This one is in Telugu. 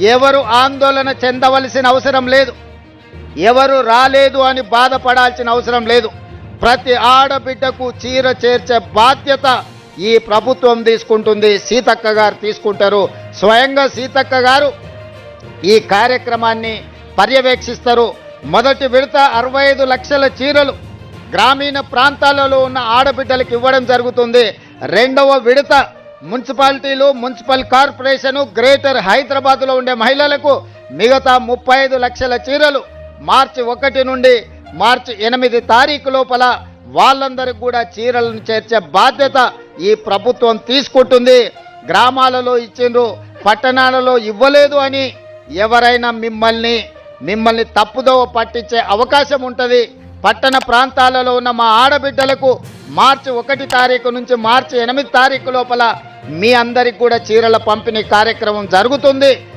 ఎవరు ఆందోళన చెందవలసిన అవసరం లేదు. ఎవరు రాలేదు అని బాధపడాల్సిన అవసరం లేదు. ప్రతి ఆడబిడ్డకు చీర చేర్చే బాధ్యత ఈ ప్రభుత్వం తీసుకుంటుంది. సీతక్క గారు తీసుకుంటారు. స్వయంగా సీతక్క గారు ఈ కార్యక్రమాన్ని పర్యవేక్షిస్తారు. మొదటి విడత అరవై ఐదు లక్షల చీరలు గ్రామీణ ప్రాంతాలలో ఉన్న ఆడబిడ్డలకు ఇవ్వడం జరుగుతుంది. రెండవ విడత మున్సిపాలిటీలు మున్సిపల్ కార్పొరేషను గ్రేటర్ హైదరాబాద్లో ఉండే మహిళలకు మిగతా ముప్పై ఐదు లక్షల చీరలు. మార్చి ఒకటి నుండి మార్చి ఎనిమిది తారీఖు లోపల వాళ్ళందరికి కూడా చీరలను చేర్చే బాధ్యత ఈ ప్రభుత్వం తీసుకుంటుంది. గ్రామాలలో ఇచ్చిండ్రు పట్టణాలలో ఇవ్వలేదు అని ఎవరైనా మిమ్మల్ని మిమ్మల్ని తప్పుదోవ పట్టించే అవకాశం ఉంటుంది. పట్టణ ప్రాంతాలలో ఉన్న మా ఆడబిడ్డలకు మార్చి ఒకటి తారీఖు నుంచి మార్చి ఎనిమిది తారీఖు లోపల మీ అందరికి కూడా చీరల పంపిణీ కార్యక్రమం జరుగుతుంది.